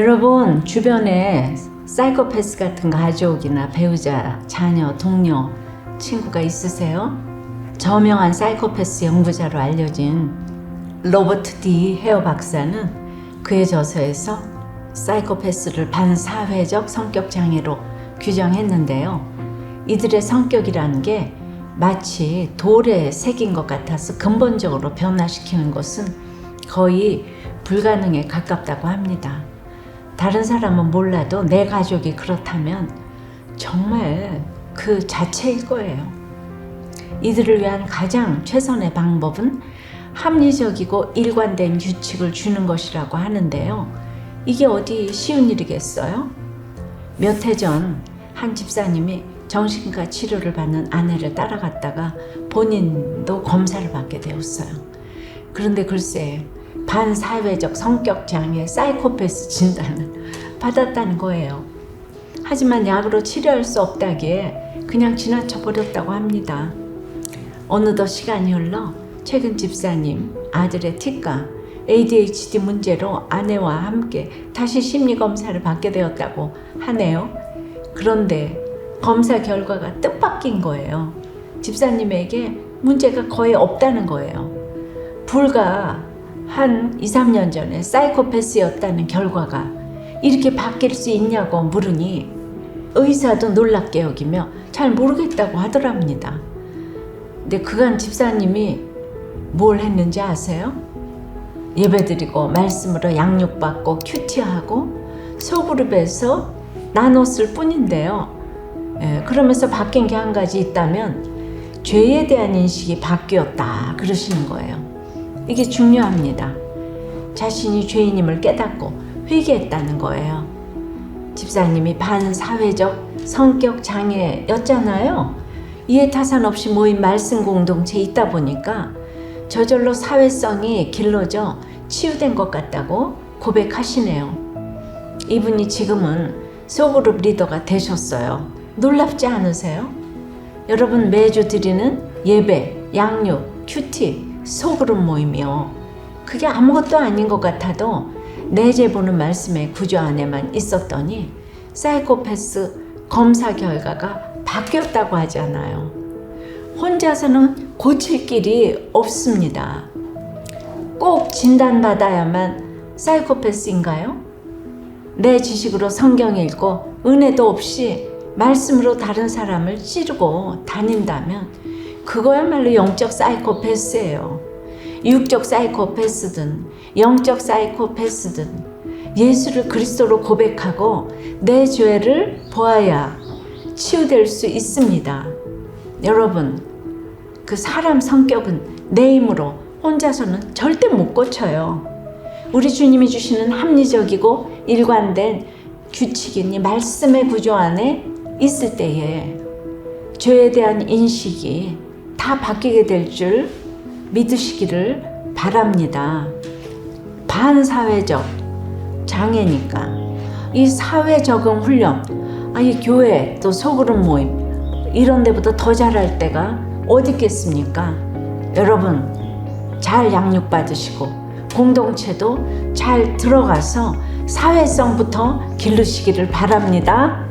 여러분 주변에 사이코패스 같은 가족이나 배우자, 자녀, 동료, 친구가 있으세요? 저명한 사이코패스 연구자로 알려진 로버트 D 헤어 박사는 그의 저서에서 사이코패스를 반사회적 성격 장애로 규정했는데요. 이들의 성격이라는 게 마치 돌에 새긴 것 같아서 근본적으로 변화시키는 것은 거의 불가능에 가깝다고 합니다. 다른 사람은 몰라도 내 가족이 그렇다면 정말 그 자체일 거예요. 이들을 위한 가장 최선의 방법은 합리적이고 일관된 규칙을 주는 것이라고 하는데요. 이게 어디 쉬운 일이겠어요? 몇 해 전 한 집사님이 정신과 치료를 받는 아내를 따라갔다가 본인도 검사를 받게 되었어요. 그런데 글쎄 반사회적 성격 장애 사이코패스 진단을 받았다는 거예요. 하지만 약으로 치료할 수 없다기에 그냥 지나쳐 버렸다고 합니다. 어느덧 시간이 흘러 최근 집사님 아들의 T가 ADHD 문제로 아내와 함께 다시 심리 검사를 받게 되었다고 하네요. 그런데 검사 결과가 뜻밖인 거예요. 집사님에게 문제가 거의 없다는 거예요. 불과 한 2, 3년 전에 사이코패스였다는 결과가 이렇게 바뀔 수 있냐고 물으니 의사도 놀랍게 여기며 잘 모르겠다고 하더랍니다. 근데 그간 집사님이 뭘 했는지 아세요? 예배드리고 말씀으로 양육받고 큐티하고 소그룹에서 나눴을 뿐인데요. 예, 그러면서 바뀐 게 한 가지 있다면 죄에 대한 인식이 바뀌었다 그러시는 거예요. 이게 중요합니다. 자신이 죄인임을 깨닫고 회개했다는 거예요. 집사님이 반사회적 성격 장애였잖아요. 이해 타산 없이 모인 말씀 공동체에 있다 보니까 저절로 사회성이 길러져 치유된 것 같다고 고백하시네요. 이분이 지금은 소그룹 리더가 되셨어요. 놀랍지 않으세요? 여러분 매주 드리는 예배, 양육, 큐티, 소그룹 모임이요. 그게 아무것도 아닌 것 같아도 내재 보는 말씀의 구조 안에만 있었더니 사이코패스 검사 결과가 바뀌었다고 하잖아요. 혼자서는 고칠 길이 없습니다. 꼭 진단받아야만 사이코패스인가요? 내 지식으로 성경 읽고 은혜도 없이 말씀으로 다른 사람을 찌르고 다닌다면 그거야말로 영적 사이코패스예요. 육적 사이코패스든 영적 사이코패스든 예수를 그리스도로 고백하고 내 죄를 보아야 치유될 수 있습니다. 여러분, 그 사람 성격은 내 힘으로 혼자서는 절대 못 고쳐요. 우리 주님이 주시는 합리적이고 일관된 규칙인 이 말씀의 구조 안에 있을 때에 죄에 대한 인식이 다 바뀌게 될 줄 믿으시기를 바랍니다. 반사회적 장애니까 이 사회 적응 훈련, 아니 교회 또 소그룹 모임 이런 데보다 더 잘할 때가 어디 있겠습니까? 여러분 잘 양육 받으시고 공동체도 잘 들어가서 사회성부터 기르시기를 바랍니다.